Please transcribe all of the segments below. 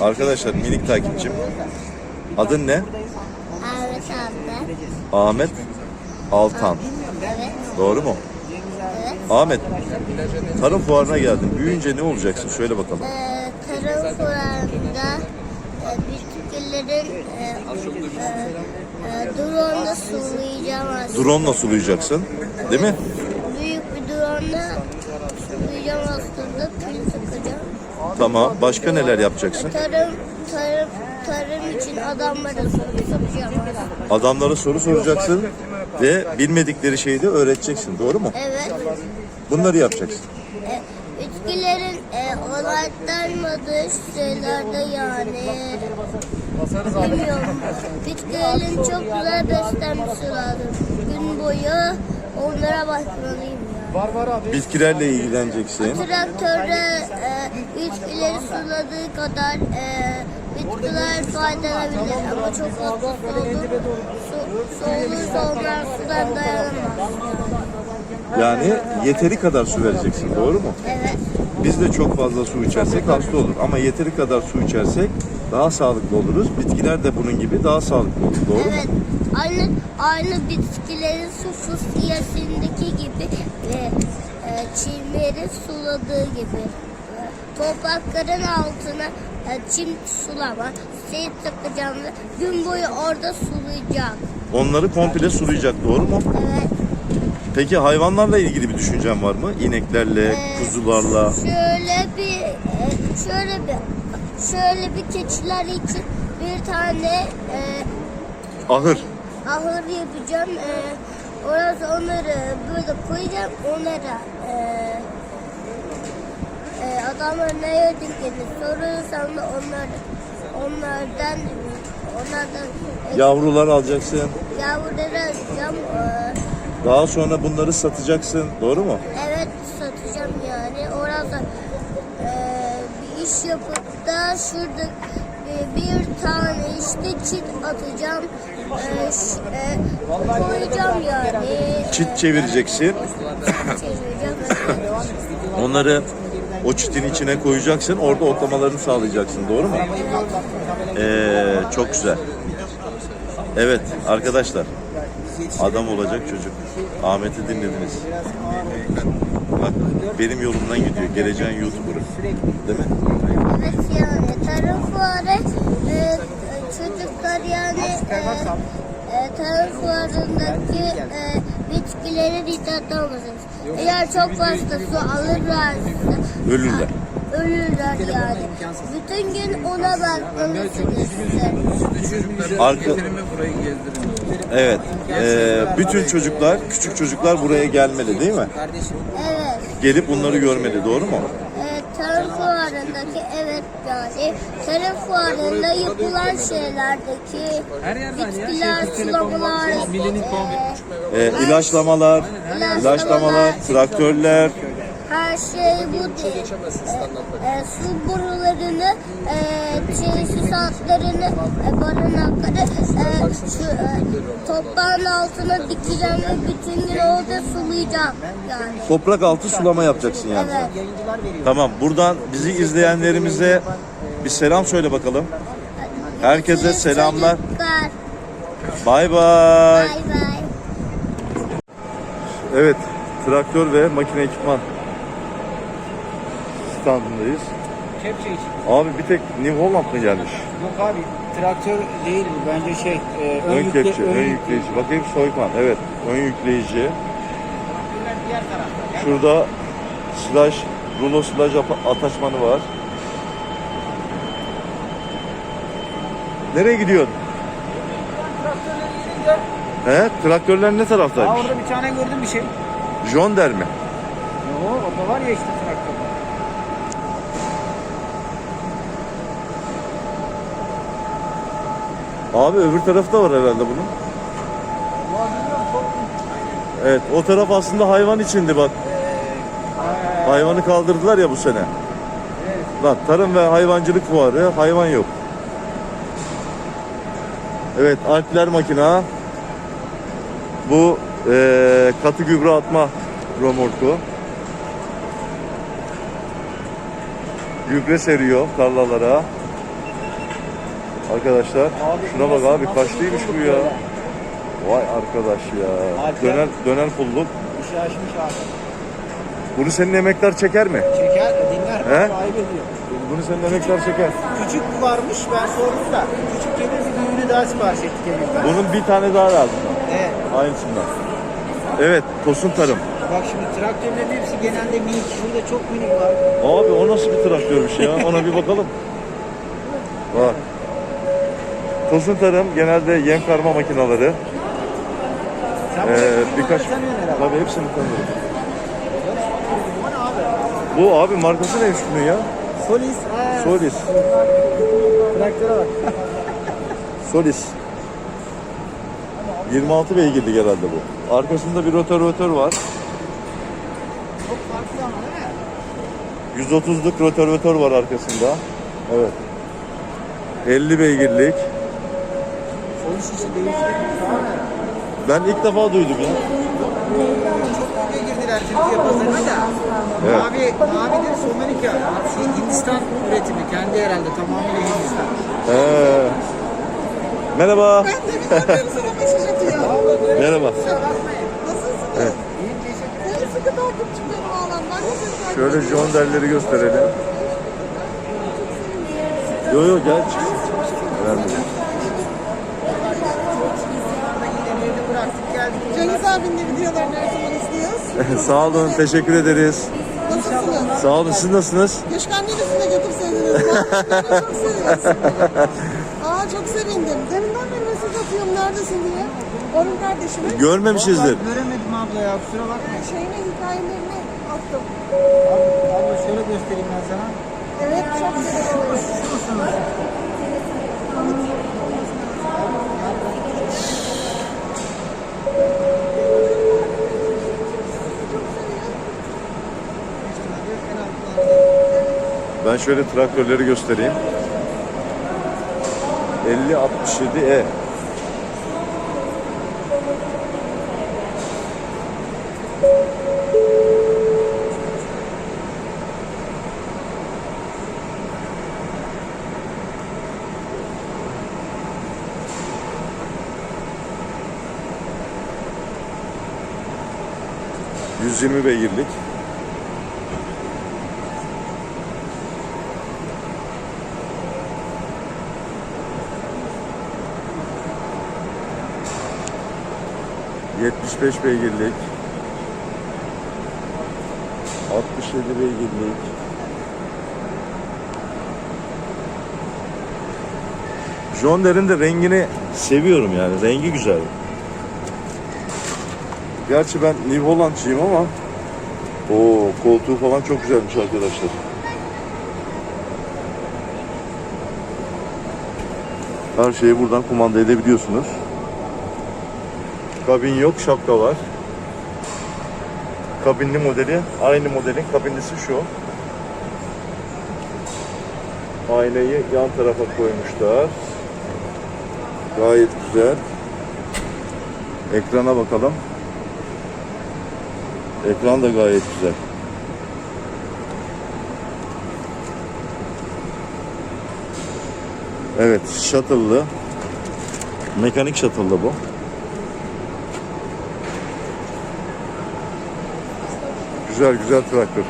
Arkadaşlar minik takipçim. Adın ne? Ahmet abi. Ahmet Altan. Evet. Doğru mu? Evet. Ahmet, tarım fuarına geldin. Büyüyünce ne olacaksın? Söyle bakalım. Ee, tarım fuarında e, bitkilerin e, e, e, drone'da sulayacağım aslında. Drone'la sulayacaksın. Değil mi? Büyük bir drone'da sulayacağım aslında. Tamam. Başka neler yapacaksın? Tarım, tarım, tarım için adamlara soru soracağım. Adamlara soru soracaksın ve bilmedikleri şeyi de öğreteceksin. Doğru mu? Evet. Bunları yapacaksın. E, bitkilerin e, onaylanmadığı şeylerde yani bilmiyorum. Bitkilerin çok güzel beslenmesi lazım. Gün boyu onlara bakmalıyım ya. Bitkilerle ilgileneceksin. Traktörde e, bitkileri suladığı kadar e, bitkiler faydalanabilir ama çok fazla su, olur, su, su olursa onlar sudan dayanamaz. Yani yeteri kadar su vereceksin. Doğru mu? Evet. Biz de çok fazla su içersek hasta olur. Ama yeteri kadar su içersek daha sağlıklı oluruz. Bitkiler de bunun gibi daha sağlıklı olur. Doğru mu? Evet. Aynı bitkilerin su fıstiyasındaki gibi ve e, çimlerin suladığı gibi. E, toprakların altına e, çim sulama, seyir takacağım ve gün boyu orada sulayacağım. Onları komple sulayacak. Doğru mu? Evet. Peki hayvanlarla ilgili bir düşüncen var mı? İneklerle, e, kuzularla. Şöyle bir e, şöyle bir şöyle bir keçiler için bir tane e, Ahır. Ahır yapacağım. Ee, orası onları böyle koyacağım. Onlara e, e, adamlar ne yediklerini sorursam da onlar onlardan onlardan e, Yavrular alacaksın. yavruları alacağım. Ee, Daha sonra bunları satacaksın. Doğru mu? evet satacağım yani. Orada e, bir iş yapıp da şurada e, bir tane işte çit atacağım. E, e, koyacağım yani. Çit çevireceksin. Onları o çitin içine koyacaksın. Orada otlamalarını sağlayacaksın. Doğru mu? Ee, çok güzel. Evet arkadaşlar. Adam olacak çocuk. Ahmet'i dinlediniz. Bak benim yolumdan gidiyor. Geleceğin YouTuber'ı. Değil mi? Evet yani tarım fuarı e, çocuklar yani e, e, tarım fuarındaki e, bitkileri dikkatli olmalısınız. Eğer çok fazla su alırlarsa Ölürler. ölürler yani. Bütün gün ona bakmalısınız size. Arka... Evet. Ee, bütün çocuklar, küçük çocuklar buraya gelmeli değil mi? Evet. Gelip bunları görmeli. Doğru mu? Evet, tarım fuarındaki evet yani tarım fuarında yapılan şeylerdeki bitkiler, sulamalar, e, Ee, ilaçlamalar, ilaçlamalar, traktörler, her şey bu değil. E, e, su borularını, e, şey, su saatlerini, e, barınakları e, şu, e, toprağın altına dikeceğim ve bütün gün orada sulayacağım yani. toprak altı sulama yapacaksın yani. Evet. Tamam. Buradan bizi izleyenlerimize bir selam söyle bakalım. Herkese selamlar. çocuklar, Bay bay. Bay bay. Evet, traktör ve makine ekipman standındayız. Kepçe için. Abi bir tek New Holland mı gelmiş? Yok abi traktör değil bu bence şey e, Ön, yükle- kepçe, ön, yükle- yükleyici. Bakayım Soykman. Evet, ön yükleyici. Diğer tarafta. Şurada slash, rulo slash ataşmanı var. Nereye gidiyorsun? He? Traktörler ne Aa taraftaymış? orada bir tane gördüm bir şey. John der mi? Yo orada var ya işte Abi öbür tarafta var herhalde bunun. Evet o taraf aslında hayvan içindi bak. Hayvanı kaldırdılar ya bu sene. Lan tarım ve hayvancılık fuarı hayvan yok. Evet Alpler makina. Bu eee, katı gübre atma romorku. gübre seriyor tarlalara. Arkadaşlar şuna bak abi kaçlıymış bu ya. Vay arkadaş ya. Döner döner pulluk. İşi açmış abi. Bunu senin emekler çeker mi? Çeker, dinler. He? Ayıp ediyor. Bunu senin emekler çeker. Küçük varmış ben sordum da. Küçük gelir bir büyüğünü daha sipariş ettik emekler. Bunun bir tane daha lazım. Evet. Aynısından. Evet, Tosun Tarım. Bak şimdi traktörlerin hepsi genelde minik. Şurada çok minik var. Abi o nasıl bir traktörmüş ya? Ona bir bakalım. Bak. Tosun Tarım genelde yem karma makineleri. Ee, birkaç... Tabii hepsini tanıyorum. Bu abi? Markası neymiş bunun ya? Solis. Ha. Solis. Traktöre bak. Solis. 26 beygirlik herhalde bu. Arkasında bir rotör rotör var. Çok farklı ama değil mi? 130'luk rotör rotör var arkasında. Evet. 50 beygirlik. Solis işi değiştirmiş abi. Ben ilk defa duydum ya. Çok girdiler Türkiye pazarına da. Evet. Mavi, mavidir Somalika. Şey, Hindistan üretimi. Kendi herhalde tamamıyla Hindistan. Ee, merhaba. sana mesaj atıyor. Merhaba. Nasılsınız? Evet. Sıkı takipçim benim. Ben de seni Şöyle jonderleri gösterelim. Yo yo gel çık. Abinin de videolarını her zaman izliyoruz. Sağ olun, teşekkür ederiz. Nasılsınız? Sağ olun, siz nasılsınız? Keşke annenisini de getirseydiniz. Ben çok seviyorsun. Aa çok sevindim. Deminden beri mesaj atıyorum neredesin diye. Orun kardeşime. Görmemişizdir. Vallahi göremedim abla ya kusura bakma. Şeyine hikayelerini attım. Abla, abla şöyle göstereyim ben sana. Evet çok güzel olmuş. Ben şöyle traktörleri göstereyim. 5067E. ...120 beygirlik. ...75 beygirlik... ...67 beygirlik... John Deere'in de rengini seviyorum yani. Rengi güzel. Gerçi ben New Holland'çıyım ama... ...o koltuğu falan çok güzelmiş arkadaşlar. Her şeyi buradan kumanda edebiliyorsunuz. Kabin yok, şapka var. Kabinli modeli, aynı modelin kabinlisi şu. Aynayı yan tarafa koymuşlar. Gayet güzel. Ekrana bakalım. Ekran da gayet güzel. Evet, shuttle'lı. Mekanik shuttle'lı bu. Güzel güzel traktör.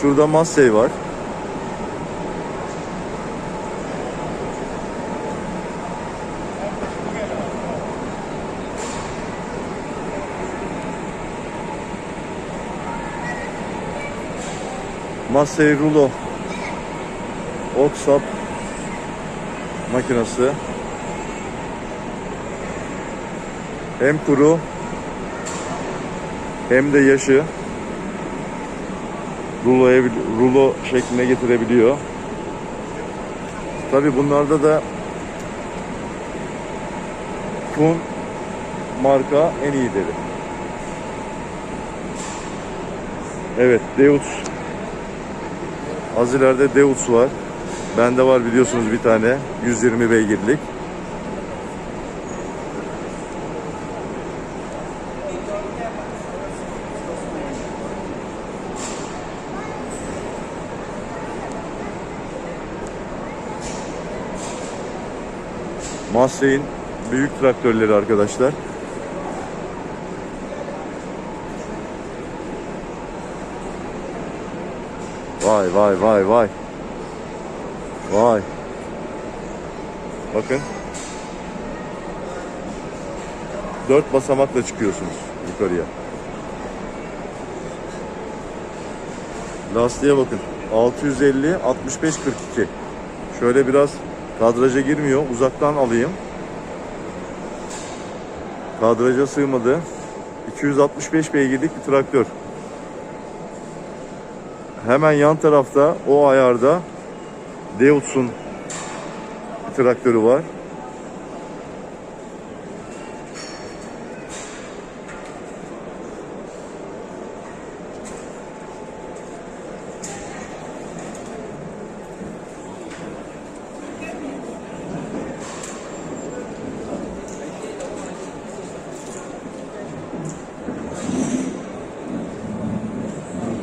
Şurada Massey var. Massey Rulo Otsap makinesi hem kuru hem de yaşı ruloya, rulo şekline getirebiliyor. Tabi bunlarda da Kun marka en iyileri. Evet Deutz Az ileride Deutz var. Bende var biliyorsunuz bir tane. 120 beygirlik. Massey'in büyük traktörleri arkadaşlar. Vay vay vay vay. Vay. Bakın. Dört basamakla çıkıyorsunuz yukarıya. Lastiğe bakın. 650 65 42. Şöyle biraz kadraja girmiyor. Uzaktan alayım. Kadraja sığmadı. 265 beygirlik bir traktör. Hemen yan tarafta o ayarda Deutz'un traktörü var.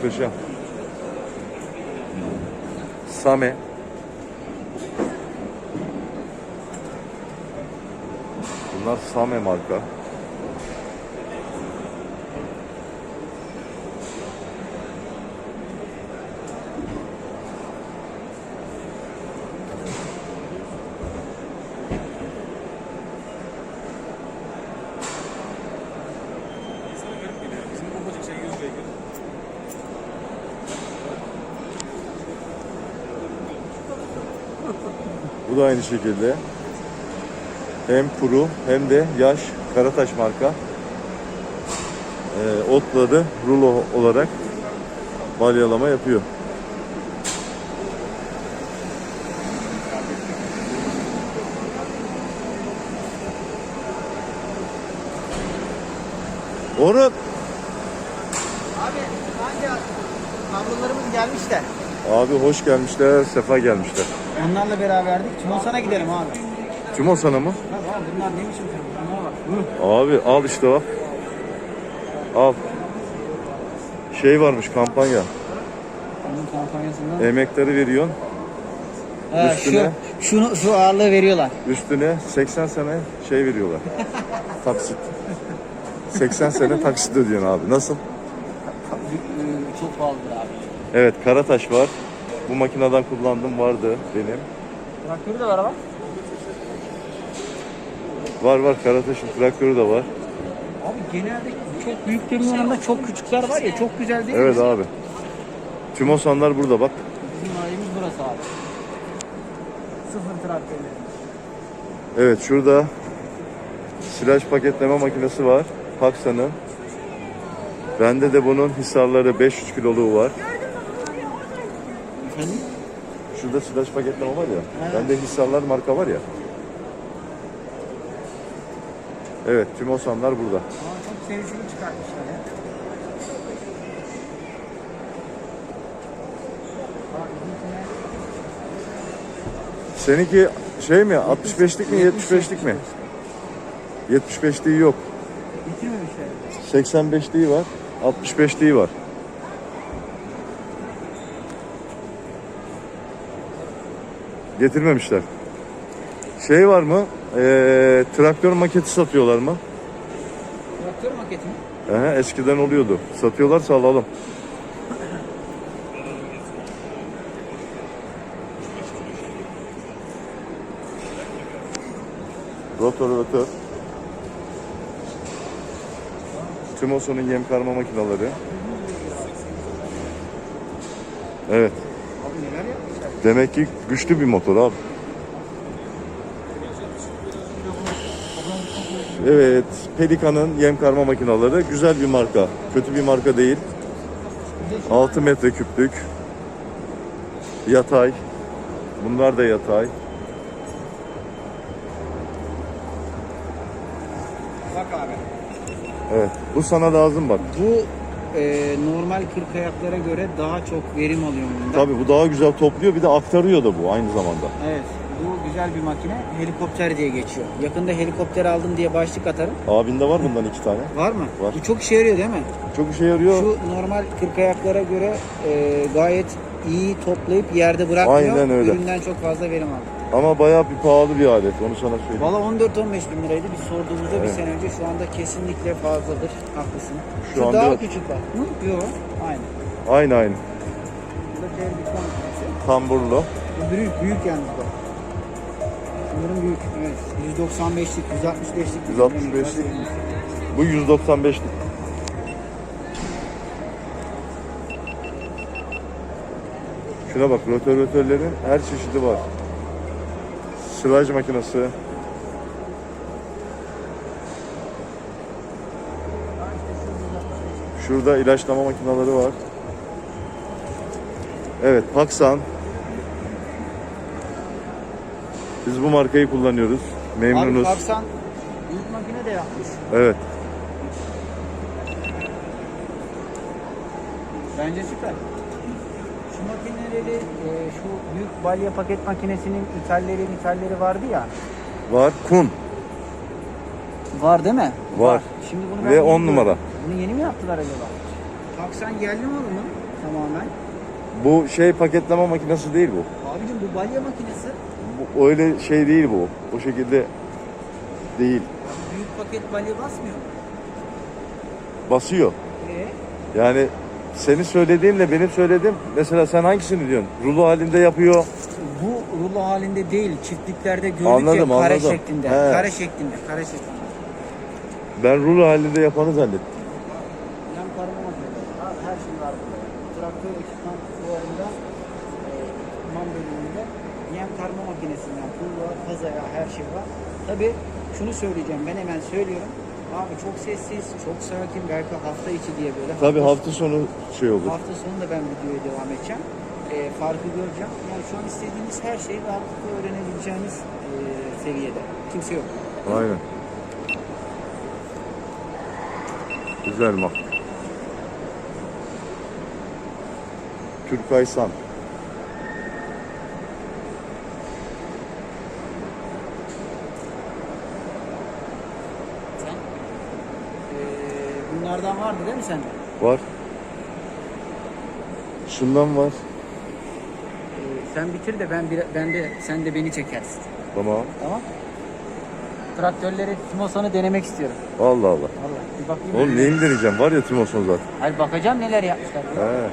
Muhteşem. Same. Bunlar Same marka. Bu da aynı şekilde. Hem kuru hem de yaş Karataş marka. Ee, otladı rulo olarak balyalama yapıyor. Onu Abi hangi kablolarımız gelmiş de. abi hoş gelmişler, sefa gelmişler. Onlarla beraberdik. Timosan'a gidelim abi. Kim o sana mı? Bunlar ne biçim. Abi al işte bak. Al. Şey varmış kampanya. Bunun kampanyasından. Emekleri veriyorsun. Ha, üstüne- şu, şunu, şu ağırlığı veriyorlar. Üstüne 80 sene şey veriyorlar. taksit. 80 sene taksit ödüyorsun abi. Nasıl? Çok pahalıdır abi. Evet Karataş var. Bu makineden kullandım vardı benim. Traktörü de var ama. Var var Karataş'ın traktörü de var. Abi genelde çok büyüklerin yanında çok küçükler var ya çok güzel değil mi? Evet abi. Tümosanlar burada bak. Bizim ailemiz burası abi. Sıfır traktörleri. Evet şurada silaj paketleme makinesi var. Paksa'nın. Bende de bunun hisarları 500 kiloluğu var. Efendim? Şurada silaj paketleme var ya. Evet. Bende hisarlar marka var ya. Evet Tümosanlar burada. Aa, çok serisini çıkartmışlar ya. Seninki şey mi 65'lik mi 75'lik mi? 75'liği yok. Bitirmemişler. 85'liği var. 65'liği var. Getirmemişler. Şey var mı? Ee, traktör maketi satıyorlar mı? Traktör maketi mi? Aha, eskiden oluyordu. Satıyorlarsa alalım. Rotor rotör. Timoso'nun yem karma makineleri. Evet. Abi neler? Demek ki güçlü bir motor abi. Evet, Pelikan'ın yem karma makineleri güzel bir marka. Kötü bir marka değil. 6 metre küplük. Yatay. Bunlar da yatay. Bak abi. Evet, bu sana lazım bak. Bu e, normal kırk ayaklara göre daha çok verim alıyorum bundan. Tabii bu daha güzel topluyor bir de aktarıyor da bu aynı zamanda. Evet. Bu güzel bir makine. Helikopter diye geçiyor. Yakında helikopter aldım diye başlık atarım. Abinde var bundan iki tane. Var mı? Var. Bu çok işe yarıyor değil mi? Çok işe yarıyor. Şu normal kırk ayaklara göre e, gayet iyi toplayıp yerde bırakmıyor. Aynen öyle. Üründen çok fazla verim aldım. Ama bayağı bir pahalı bir alet onu sana söyleyeyim. Valla 14-15 bin liraydı biz sorduğumuzda bir Evet. sene önce şu anda kesinlikle fazladır. Haklısın. Şu Şu, anda daha küçük var. Hı? Yok. Aynı. Aynı aynı. Bu da diğer bir. Tamburlu. Bu büyük, büyük yalnız bu. Bunların büyük. Evet. 195'lik, 165'lik. 165'lik. Bu 195'lik. Şuna bak rotörlerin her çeşidi var. Sılaj makinesi. Şurada ilaçlama makineleri var. Evet, Paksan. Biz bu markayı kullanıyoruz. Abi Memnunuz. baksan büyük makine de yapmış. Evet. Bence süper. Şu makineleri, e, şu büyük balya paket makinesinin ithalleri, ithalleri vardı ya. Var. Kun. Var değil mi? Var. Şimdi bunu Ve ben on gördüm. numara. Bunu yeni mi yaptılar acaba? Baksan yerli malı mı? Tamamen. Bu şey paketleme makinesi değil bu. Abicim bu balya makinesi bu. Öyle şey değil bu. O şekilde değil. büyük paket balya basmıyor mu? Basıyor. Ee? Yani senin söylediğinle benim söylediğim mesela sen hangisini diyorsun? Rulo halinde yapıyor. Bu rulo halinde değil, çiftliklerde gördük Anladım, ya kare anladım. şeklinde. He. Kare şeklinde, kare şeklinde. Ben rulo halinde yapanı zannettim. Yan her şey var burada. Traktör ekipman fuarında, e, bölümünde yem karma makinesinden pulva, kazaya her şey var. Tabi şunu söyleyeceğim, ben hemen söylüyorum. Abi çok sessiz, çok sakin, belki hafta içi diye böyle. Tabii hafta sonu şey olur. Hafta sonu da ben videoya devam edeceğim. E, farkı göreceğim. Yani şu an istediğiniz her şeyi rahatlıkla öğrenebileceğiniz e, seviyede. Kimse yok. Aynen. Güzel mak. Türk Aysan. Bunlardan vardı değil mi sende? Var. Şundan var. E, sen bitir de ben bir, ben de sen de beni çekersin. Tamam. Tamam? Traktörleri Timosan'ı denemek istiyorum. Allah Allah. Vallahi bir bakayım. Oğlum neyini deneyeceğim? Var ya Timoson zaten. Hayır bakacağım neler yapmışlar. He.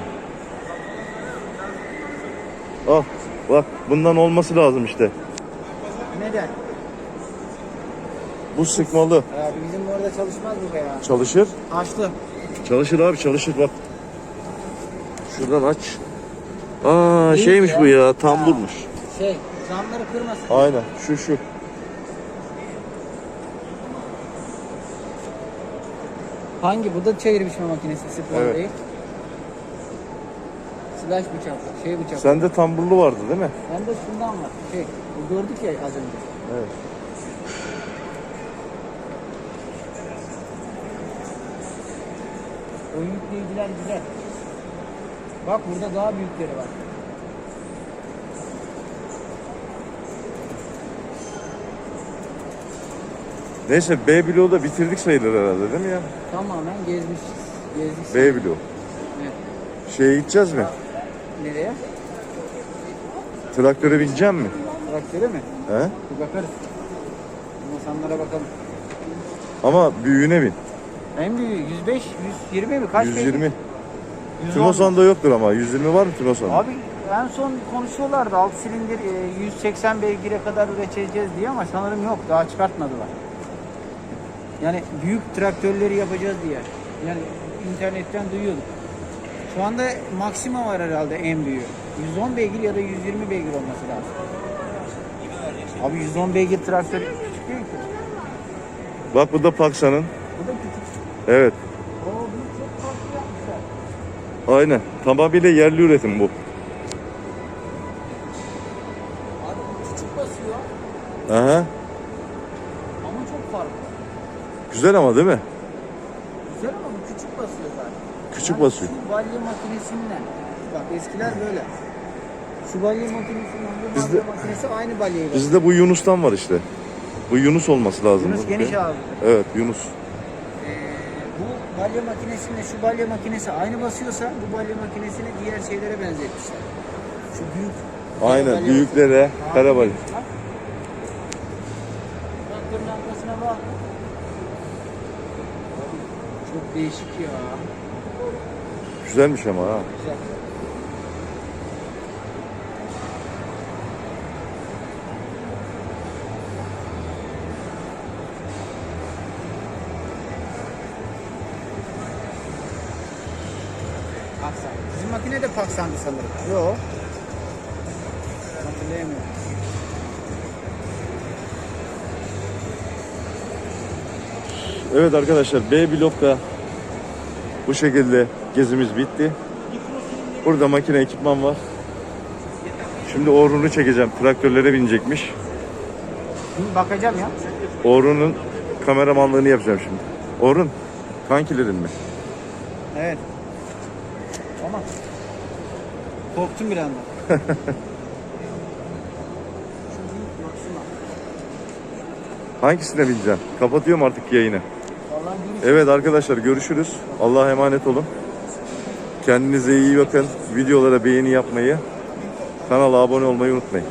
Al bak bundan olması lazım işte. Neden? Bu sıkmalı. Ya bizim orada çalışmaz bu ya. Çalışır. Açtı. Çalışır abi çalışır bak. Şuradan aç. Aa Değil şeymiş ya. bu ya tamburmuş. Şey, camları kırmasın. Aynen şu şu. Hangi? Bu da çayır biçme makinesi. Sıfır Evet. değil. Slash bıçak. Şey bıçak. Sende tamburlu vardı değil mi? Bende şundan var. Şey, bu gördük ya az önce. Evet. O yükleyiciler güzel. Bak burada daha büyükleri var. Neyse B bloğu da bitirdik sayılır herhalde değil mi ya? Tamamen gezmişiz. Gezdik. B bloğu. Evet. Şeye gideceğiz mi? Nereye? Traktöre bineceğim mi? Traktöre mi? He? Bir bakarız. Masanlara bakalım. Ama büyüğüne bin. En büyüğü 105, 120 mi? Kaç 120. beygir? 110. Timosan'da yoktur ama. 120 var mı Timosan'da? Abi en son konuşuyorlardı 6 silindir e, 180 beygire kadar üreteceğiz diye ama sanırım yok daha çıkartmadılar. Yani büyük traktörleri yapacağız diye. Yani internetten duyuyorduk. Şu anda Maxima var herhalde en büyüğü. 110 beygir ya da 120 beygir olması lazım. Abi 110 beygir traktör değil ki. Bak bu da Paksa'nın. Evet. Oo bunu çok farklı yapmışlar. Aynen. Tamamıyla yerli üretim bu. Abi bu küçük basıyor Aha. ama çok farklı. Güzel ama değil mi? Güzel ama bu küçük basıyor zaten. Küçük Yani basıyor. Şu balya makinesinden. Bak eskiler böyle. Şu balya makinesinden bu balya makinesi aynı balyayı. Bizde bu Yunus'tan var işte. Bu Yunus olması lazım. Yunus bu. geniş ağızlı. Evet Yunus. Balya makinesinde şu balya makinesi aynı basıyorsa bu balya makinesini diğer şeylere benzetmişler. Şu büyük Aynen büyüklere karabal. Traktörün arkasına bak. Çok değişik ya. Güzelmiş ama ha. Güzel. Makine de Paksan'dı sanırım. Yok. Hatırlayamıyorum. Evet arkadaşlar B blokta bu şekilde gezimiz bitti. Burada makine ekipman var. Şimdi Orhun'u çekeceğim. Traktörlere binecekmiş. Şimdi bakacağım ya. Orhun'un kameramanlığını yapacağım şimdi. Orhun, kankilerin mi? Evet. Ama korktum bir anda. Hangisine bineceğim? Kapatıyorum artık yayını. Evet arkadaşlar görüşürüz. Allah'a emanet olun. Kendinize iyi bakın. Videolara beğeni yapmayı, kanala abone olmayı unutmayın.